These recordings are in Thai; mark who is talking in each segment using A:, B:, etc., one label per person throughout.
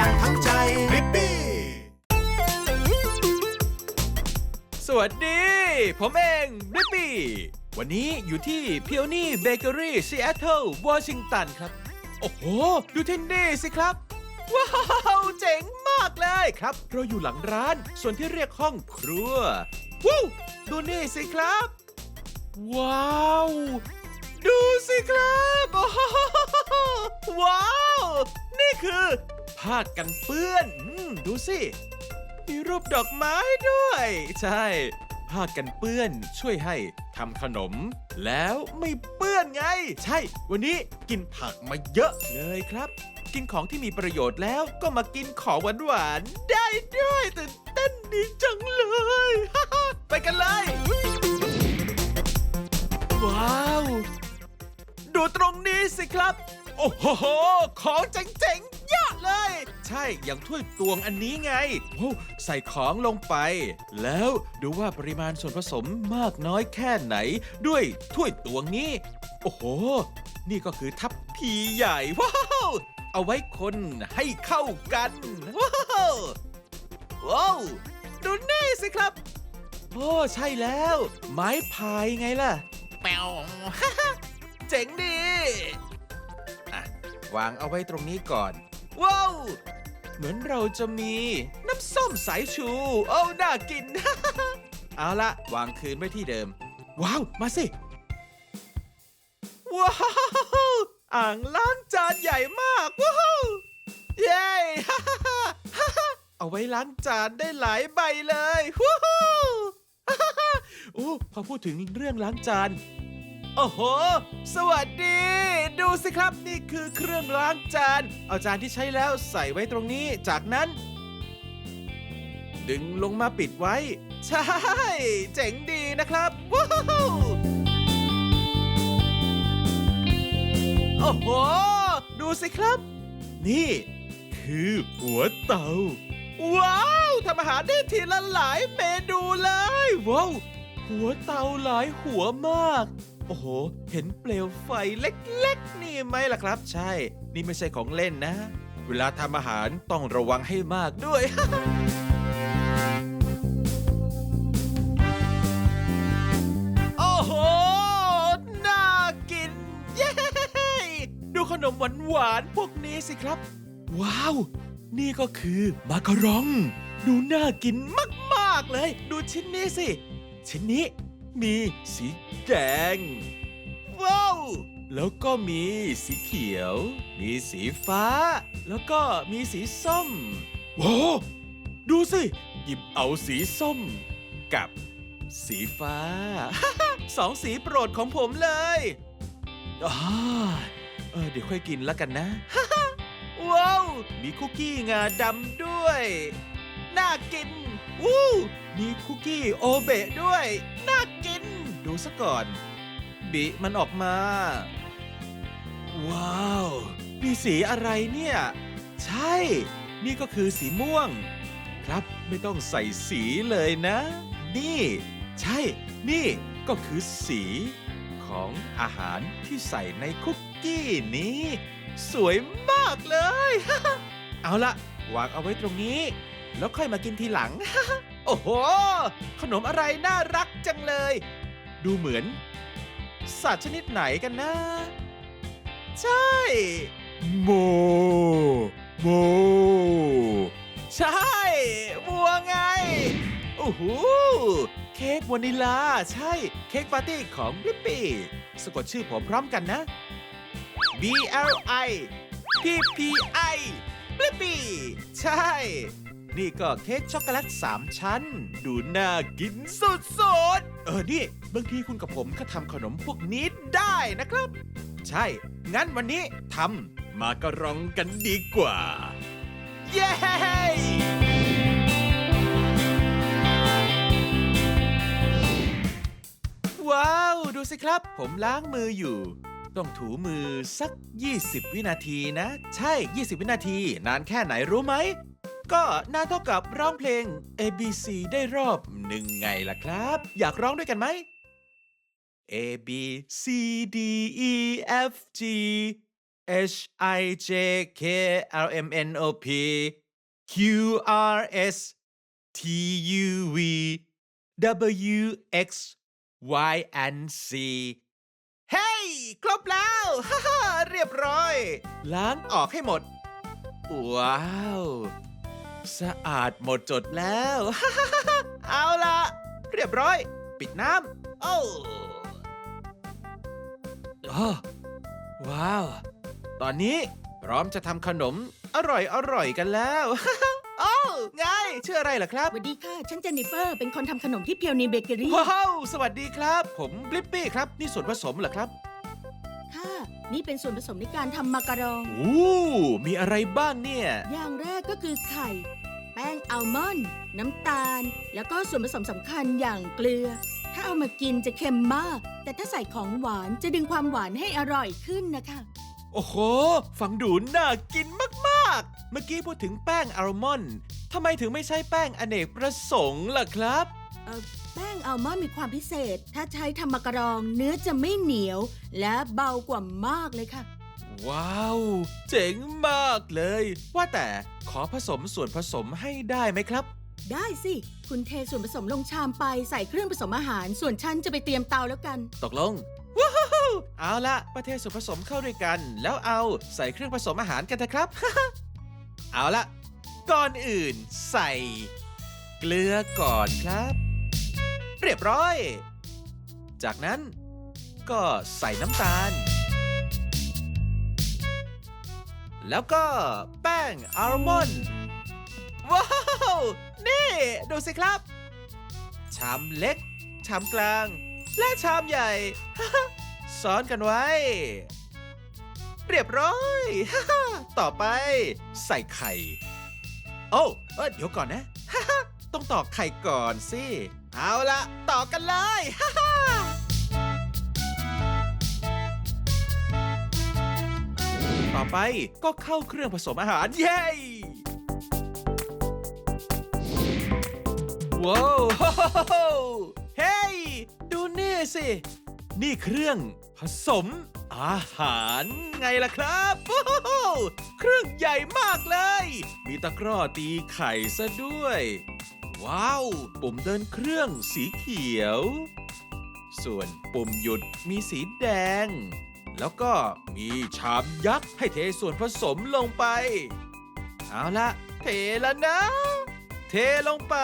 A: ดังทั้งใจริปปี้
B: สวัสดี ผมเองริปปี้วันนี้อยู่ที่พิโอนี่เบเกอรี่ซีแอตเทิลวอชิงตันครับ โอ้โห ดูที่นี่สิครับ ว้าว เจ๋งมากเลยครับ เราอยู่หลังร้าน ส่วนที่เรียกห้องครัววู้ดูนี่สิครับ ว้าว ดูสิครับโอ้โหว้าว นี่คือผ้ากันเปื้อนอดูสิ มีรูปดอกไม้ด้วย ใช่ ผ้ากันเปื้อนช่วยให้ทำขนม แล้วไม่เปื้อนไง ใช่ วันนี้กินผักมาเยอะเลยครับ กินของที่มีประโยชน์แล้วก็มากินของหวานๆได้ด้วยตื่นเต้นดีจังเลย ไปกันเลย ว้าว ดูตรงนี้สิครับ โอ้โห ของเจ๋งๆเยอะเลย ใช่อย่างถ้วยตวงอันนี้ไงโอ้ใส่ของลงไป แล้วดูว่าปริมาณส่วนผสมมากน้อยแค่ไหน ด้วยถ้วยตวงนี้ โอ้โห นี่ก็คือทัพพีใหญ่ว้าวเอาไว้คนให้เข้ากัน ว้าวว้าวดูนี่สิครับ โอ้ใช่แล้ว ไม้พายไงล่ะแปว เจ๋งดีอะวางเอาไว้ตรงนี้ก่อน ว้าว เหมือนเราจะมีน้ำส้มสายชู โอ้น่ากิน เอาละวางคืนไว้ที่เดิม ว้าว มาสิ ว้าว อ่างล้างจานใหญ่มาก ว้าว เย้ เอาไว้ล้างจานได้หลายใบเลยว้าว โอ้พอพูดถึงเรื่องล้างจาน โอ้โห สวัสดี ดูสิครับนี่คือเครื่องล้างจาน เอาจานที่ใช้แล้วใส่ไว้ตรงนี้ จากนั้น ดึงลงมาปิดไว้ ใช่ เจ๋งดีนะครับ ว้าวโอ้โห ดูสิครับ นี่ คือหัวเตา ว้าวทำอาหารได้ทีละหลายเมนูเลย ว้าว หัวเตาหลายหัวมาก อ้โห เห็นเปลวไฟเล็กๆ นี่ไหมล่ะครับ ใช่ นี่ไม่ใช่ของเล่นนะ เวลาทำอาหารต้องระวังให้มากด้วย โอ้โห น่ากิน เย้ ดูขนมหวานๆพวกนี้สิครับ ว้าว นี่ก็คือมาการอง ดูน่ากินมากๆเลย ดูชิ้นนี้สิ ชิ้นนี้ มีสีแดง ว้าว แล้วก็มีสีเขียว มีสีฟ้า แล้วก็มีสีส้มว้าวดูสิ หยิบเอาสีส้ม กับ สีฟ้า สองสีโปรดของผมเลยอเออเดี๋ยวค่อยกินแล้วกันนะว้าว มีคุกกี้งาดำด้วย น่ากิน วู้มีคุกกี้โอเบะด้วย น่า ดูซะก่อน บิมันออกมา ว้าวมีสีอะไรเนี่ย ใช่ นี่ก็คือสีม่วง ครับไม่ต้องใส่สีเลยนะ นี่ ใช่ นี่ก็คือสีของอาหารที่ใส่ในคุกกี้นี้ สวยมากเลย เอาละวางเอาไว้ตรงนี้ แล้วค่อยมากินทีหลัง โอ้โห ขนมอะไรน่ารักจังเลย ดูเหมือน สัตว์ชนิดไหนกันนะ ใช่ โม โม ใช่วัวไง โอ้โห เค้กวานิลา ใช่ เค้กปาร์ตี้ของบลิปปี้สะกดชื่อผมพร้อมกันนะ B L I P P I บลิปปี้ใช่ นี่ก็เค้กช็อกโกแลตสามชั้น ดูน่ากินสุดๆ เออ นี่ บางทีคุณกับผมก็ทำขนมพวกนี้ได้นะครับ ใช่ งั้นวันนี้ทำมาการองกันดีกว่า เย้ว้าว ดูสิครับ ผมล้างมืออยู่ ต้องถูมือสัก 20 วินาทีนะ ใช่ 20 วินาที นานแค่ไหนรู้ไหม ก็น่าเท่ากับร้องเพลง A B C ได้รอบหนึ่งไงล่ะครับ อยากร้องด้วยกันไหม A B C D E F G H I J K L M N O P Q R S T U V W X Y and Z เฮ้ยครบแล้วฮ่าเรียบร้อย ล้างออกให้หมด ว้าว สะอาดหมดจดแล้ว เอาละเรียบร้อย ปิดน้ำโอ้โอ้ว้าว ตอนนี้พร้อมจะทำขนมอร่อยอร่อยกันแล้วโอ้ไงชื่ออะไรล่ะครับ
C: สวัสดีค่ะ ฉันเจนนิเฟอร์ เป็นคนทำขนมที่เพียวนีเบเกอรี่
B: ว้าว สวัสดีครับ ผมบลิปปี้ครับ นี่ส่วนผสมเหรอครับ
C: ค่ะนี่เป็นส่วนผสมในการทำมาการอง
B: อู้มีอะไรบ้างเนี่ย
C: อย่างแรกก็คือไข่ แป้งอัลมอนด์น้ำตาล แล้วก็ส่วนผสมสำคัญอย่างเกลือ ถ้าเอามากินจะเค็มมาก แต่ถ้าใส่ของหวานจะดึงความหวานให้อร่อยขึ้นนะคะ
B: โอ้โห ฟังดูน่ากินมากๆ เมื่อกี้พูดถึงแป้งอัลมอนด์ทำไมถึงไม่ใช้แป้งอเนกประสงค์ล่ะครับ
C: เอ่อแป้งอัลมอนด์มีความพิเศษ ถ้าใช้ทำมาการอง เนื้อจะไม่เหนียว และเบากว่ามากเลยค่ะ
B: ว้าว เจ๋งมากเลย ว่าแต่ขอผสมส่วนผสมให้ได้ไหมครับ
C: ได้สิ คุณเทส่วนผสมลงชามไปใส่เครื่องผสมอาหาร ส่วนฉันจะไปเตรียมเตาแล้วกัน
B: ตกลงว้าวเอาละประเทศส่วนผสมเข้าด้วยกัน แล้วเอาใส่เครื่องผสมอาหารกันเถอะครับ เอาละก่อนอื่นใส่ เกลือก่อนครับ เรียบร้อย จากนั้นก็ใส่น้ำตาล แล้วก็แป้งอัลมอนด์ว้าว นี่ ดูสิครับ ชามเล็ก ชามกลาง และชามใหญ่ ซ้อนกันไว้ เรียบร้อย ต่อไปใส่ไข่ โอ้เอ้ยเดี๋ยวก่อนนะ ต้องตอกไข่ก่อนสิ เอาละต่อกันเลยต่อไปก็เข้าเครื่องผสมอาหารเย้ว้าวเฮ้ยดูนี่สิ นี่เครื่องผสมอาหารไงล่ะครับว้าวเครื่องใหญ่มากเลย มีตะกร้อตีไข่ซะด้วย ว้าว ปุ่มเดินเครื่องสีเขียว ส่วนปุ่มหยุดมีสีแดง แล้วก็มีชามยักษ์ให้เทส่วนผสมลงไป เอาละเทแล้วนะ เทลงไป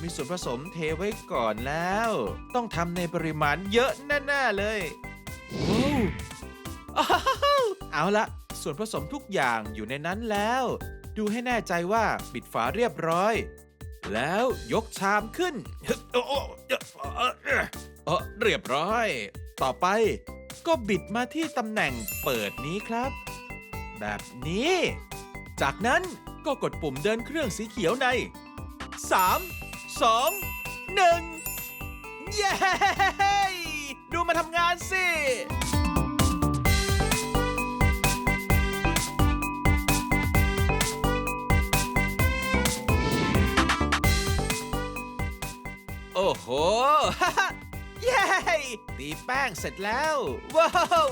B: มีส่วนผสมเทไว้ก่อนแล้ว ต้องทำในปริมาณเยอะแน่ๆเลยว้าวเอาละส่วนผสมทุกอย่างอยู่ในนั้นแล้ว ดูให้แน่ใจว่าปิดฝาเรียบร้อย แล้วยกชามขึ้นเออเรียบร้อย ต่อไปก็บิดมาที่ตำแหน่งเปิดนี้ครับ แบบนี้ จากนั้นก็กดปุ่มเดินเครื่องสีเขียวใน 3 2 1 เย้ ดูมาทำงานสิ อ้โห เย้ตีแป้งเสร็จแล้ว ว้าว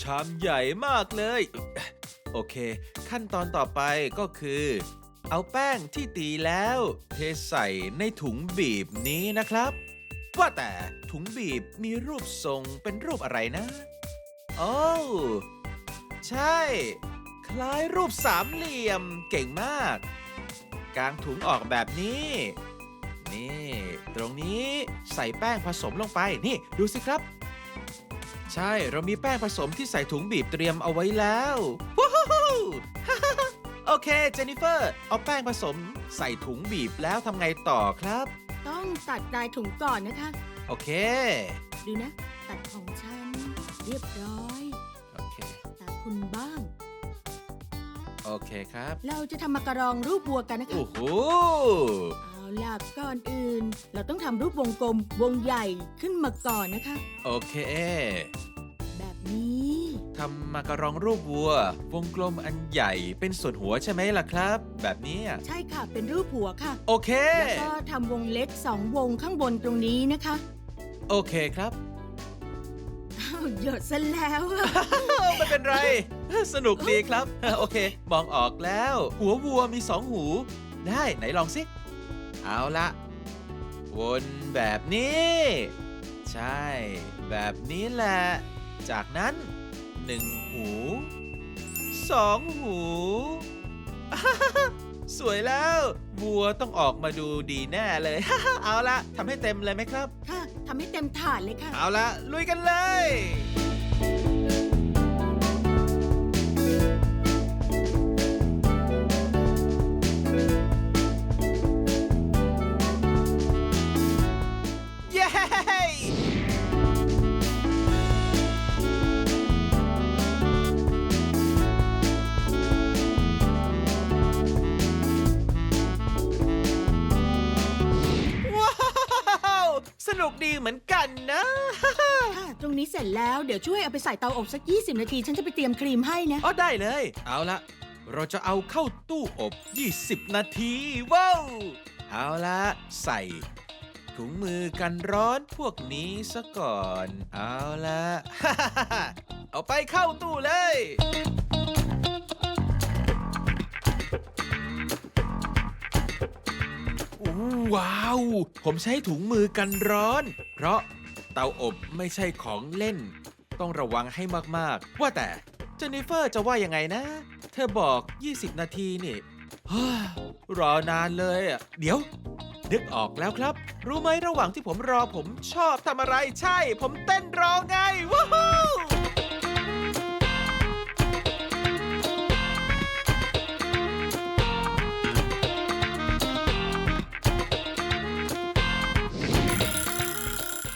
B: ชามใหญ่มากเลย โอเค ขั้นตอนต่อไปก็คือ เอาแป้งที่ตีแล้ว เทใส่ในถุงบีบนี้นะครับ ว่าแต่ถุงบีบมีรูปทรงเป็นรูปอะไรนะโอ้ใช่ คล้ายรูปสามเหลี่ยมเก่งมาก กางถุงออกแบบนี้ นี่ ตรงนี้ใส่แป้งผสมลงไปนี่ดูสิครับ ใช่เรามีแป้งผสมที่ใส่ถุงบีบเตรียมเอาไว้แล้วว้าวโอเคเจนนิเฟอร์ เอาแป้งผสมใส่ถุงบีบแล้วทำไงต่อครับ
C: ต้องตัดปลายถุงก่อนนะคะ
B: โอเค
C: ดูนะ ตัดของฉัน เรียบร้อย
B: โอเค
C: ตาคุณบ้าง
B: โอเคครับ
C: เราจะทำมาการองรูปวัวกันนะคะ
B: โอ้โห
C: เอา ล่ะก่อนอื่น เราต้องทำรูปวงกลมวงใหญ่ขึ้นมาก่อนนะคะ
B: โอเค
C: แบบนี้
B: ทำมาการองรูปวัว วงกลมอันใหญ่เป็นส่วนหัวใช่ไหมล่ะครับ แบบนี้อะ
C: ใช่ค่ะเป็นรูปหัวค่ะ
B: โอเค
C: แล้วก็ทำวงเล็กสองวงข้างบนตรงนี้นะคะ
B: โอเคครับ
C: อ้าวาวหยดซะแล้วอะ
B: ไม่เป็นไร สนุกดีครับ โอเค มองออกแล้ว หัววัวมีสองหู ได้ไหนลองสิ เอาละวนแบบนี้ ใช่ แบบนี้แหละ จากนั้นหนึ่งหูสองหู สวยแล้ววัวต้องออกมาดูดีแน่เลย เอาละทำให้เต็มเลยไหมครับ
C: ค่ะทำให้เต็มถาดเลยค่ะ
B: เอาละลุยกันเลยเย้ เส
C: ร็จแล้วเดี๋ยวช่วยเอาไปใส่เตาอบสัก 20 นาที ฉันจะไปเตรียมครีมให้นะ
B: อ๋อได้เลย เอาละเราจะเอาเข้าตู้อบ 20 นาที ว้าว เอาละใส่ ถุงมือกันร้อนพวกนี้ซะก่อน เอาละ เอาไปเข้าตู้เลย ว้าว ผมใช้ถุงมือกันร้อน เพราะ ตาอบไม่ใช่ของเล่น ต้องระวังให้มากๆ ว่าแต่เจนนิเฟอร์จะว่ายังไงนะ เธอบอก 20 นาทีนี่รอนานเลยอะ เดี๋ยว นึกออกแล้วครับ รู้ไหมระหว่างที่ผมรอผมชอบทำอะไรใช่ ผมเต้นร้องไงว้าว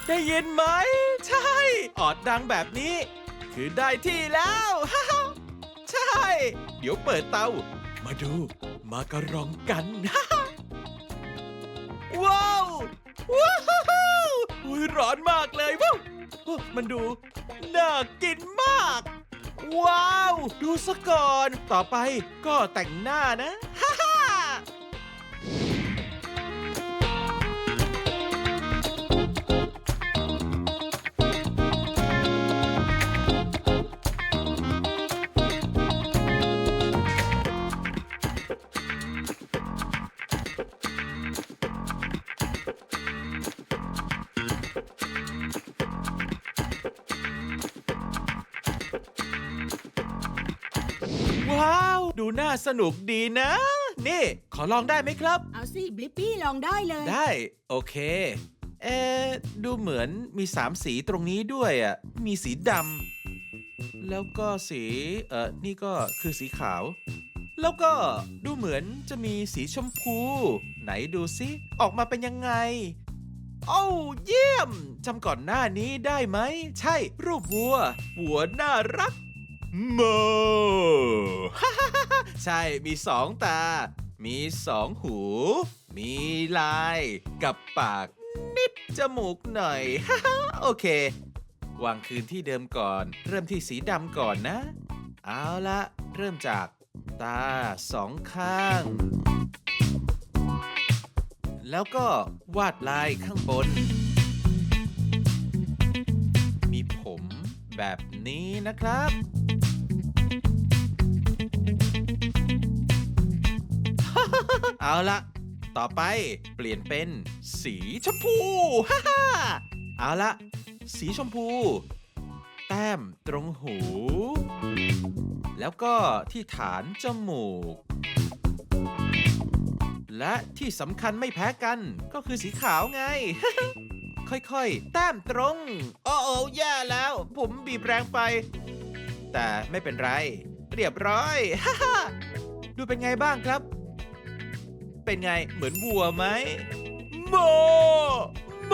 B: ได้ยินไหม ใช่ ออดดังแบบนี้ คือได้ที่แล้วใช่ เดี๋ยวเปิดเตา มาดูมาการองกันว้าวว้าวอุ๊ยร้อนมากเลยว้าวมันดู น่ากินมาก ว้าว ดูซะก่อน ต่อไปก็แต่งหน้านะ ดูน่าสนุกดีนะ นี่ ขอลองได้ไหมครับ
C: เอาสิบลิปปี้ลองได้เลย
B: ได้ โอเค เอะดูเหมือนมีสามสีตรงนี้ด้วยอะ มีสีดำแล้วก็สีเออนี่ก็คือสีขาว แล้วก็ดูเหมือนจะมีสีชมพู ไหนดูสิออกมาเป็นยังไง โอ้าเยี่ยมจำก่อนหน้านี้ได้ไหม ใช่รูปวัว วัวน่ารัก โมใช่มีสองตา มีสองหู มีลาย กับปาก นิดจมูกหน่อย โอเควางคืนที่เดิมก่อน เริ่มที่สีดำก่อนนะ เอาละเริ่มจากตาสองข้าง แล้วก็วาดลายข้างบน มีผมแบบนี้นะครับ เอาละ ต่อไปเปลี่ยนเป็นสีชมพู ฮ่าฮ่าเอาละ สีชมพู แต้มตรงหู แล้วก็ที่ฐานจมูก และที่สำคัญไม่แพ้กันก็คือสีขาวไง ค่อยๆ แต้มตรง โอ้โอ้แย่แล้ว ผมบีบแรงไป แต่ไม่เป็นไร เรียบร้อย ฮ่าฮ่าดูเป็นไงบ้างครับ เป็นไงเหมือนวัวไหมโมโม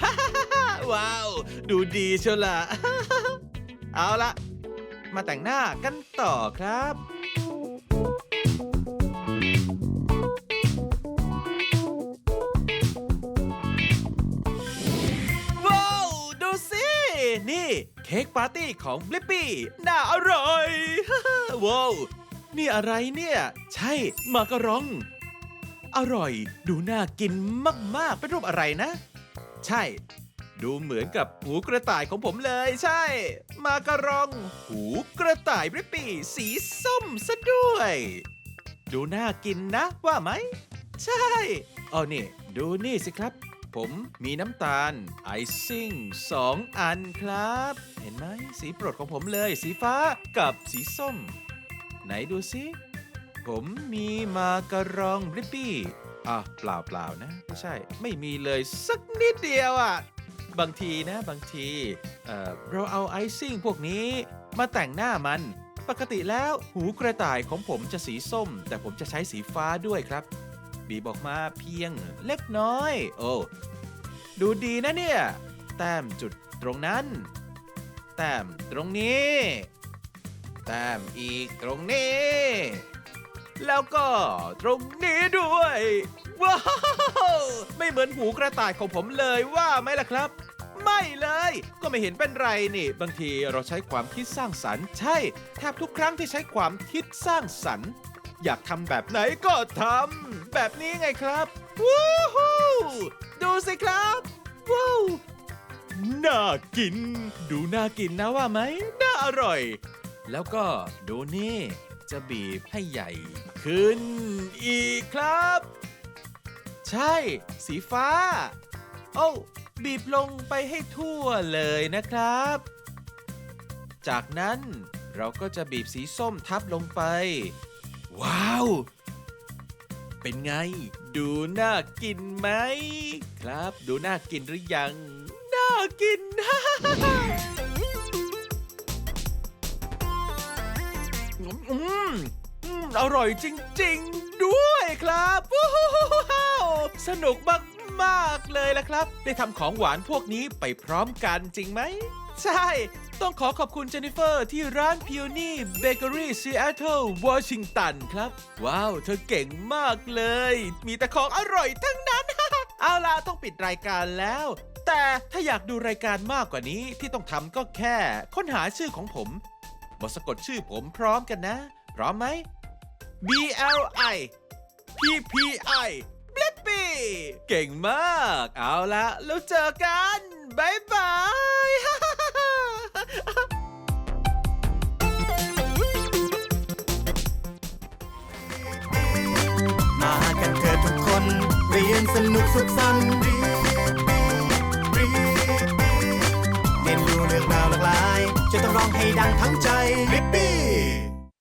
B: ฮ่าฮ่าฮ่าว้าว ดูดีเชียวล่ะ เอาละมาแต่งหน้ากันต่อครับว้าวดูสิ นี่ เค้กปาร์ตี้ของบลิปปี้ น่าอร่อยว้าว นี่อะไรเนี่ย ใช่มาการอง อร่อย ดูน่ากินมาก ๆ เป็นรูปอะไรนะ ใช่ ดูเหมือนกับหูกระต่ายของผมเลย ใช่ มาการอง หูกระต่ายริปปี้สีส้มซะด้วย ดูน่ากินนะ ว่าไหม ใช่เอานี่ ดูนี่สิครับ ผมมีน้ำตาล ไอซิ่งสองอันครับ เห็นไหมสีโปรดของผมเลย สีฟ้ากับสีส้ม ไหนดูสิผมมีมาการองริปปี้อะเปล่าเปล่านะ ไม่ใช่ ไม่มีเลยสักนิดเดียวอะ บางทีนะบางที เออเราเอาไอซิ่งพวกนี้มาแต่งหน้ามัน ปกติแล้วหูกระต่ายของผมจะสีส้ม แต่ผมจะใช้สีฟ้าด้วยครับ บีบอกมาเพียงเล็กน้อย โอ้ดูดีนะเนี่ย แต้มจุดตรงนั้น แต้มตรงนี้ แต้มอีกตรงนี้ แล้วก็ตรงนี้ด้วย ว้าว ไม่เหมือนหูกระต่ายของผมเลยว่าไหมล่ะครับ ไม่เลย ก็ไม่เห็นเป็นไรนี่ บางทีเราใช้ความคิดสร้างสรรค์ใช่ แทบทุกครั้งที่ใช้ความคิดสร้างสรรค์ อยากทำแบบไหนก็ทำแบบนี้ไงครับวู้ฮู้ดูสิครับว้าวน่ากิน ดูน่ากินนะว่าไหม น่าอร่อย แล้วก็ดูนี่จะบีบให้ใหญ่ขึ้นอีกครับ ใช่ สีฟ้า โอ้าบีบลงไปให้ทั่วเลยนะครับ จากนั้นเราก็จะบีบสีส้มทับลงไป ว้าว เป็นไง ดูน่ากินไหม ครับ ดูน่ากินหรือยัง น่ากิน อืมอืมอร่อยจริง ๆ ด้วยครับว้าวสนุกมากๆเลยละครับ ได้ทำของหวานพวกนี้ไปพร้อมกันจริงไหม ใช่ ต้องขอขอบคุณเจนนิเฟอร์ที่ร้าน Peony Bakery Seattle Washington ครับ ว้าว เธอเก่งมากเลย มีแต่ของอร่อยทั้งนั้น เอาล่ะต้องปิดรายการแล้วแต่ถ้าอยากดูรายการมากกว่านี้ที่ต้องทำก็แค่ ค้นหาชื่อของผม บอกสะกดชื่อผมพร้อมกันนะ พร้อมไหม B L I P P I b l i p p y เก่งมาก เอาละแล้วเจอกันบายบาย
A: มากันเถิดทุกคน เรียนสนุกสุขสันต์เรียนเรียนรู้เรื่องราวหลากหลาย จะต้องร้องให้ดังทั้งใจริปปี้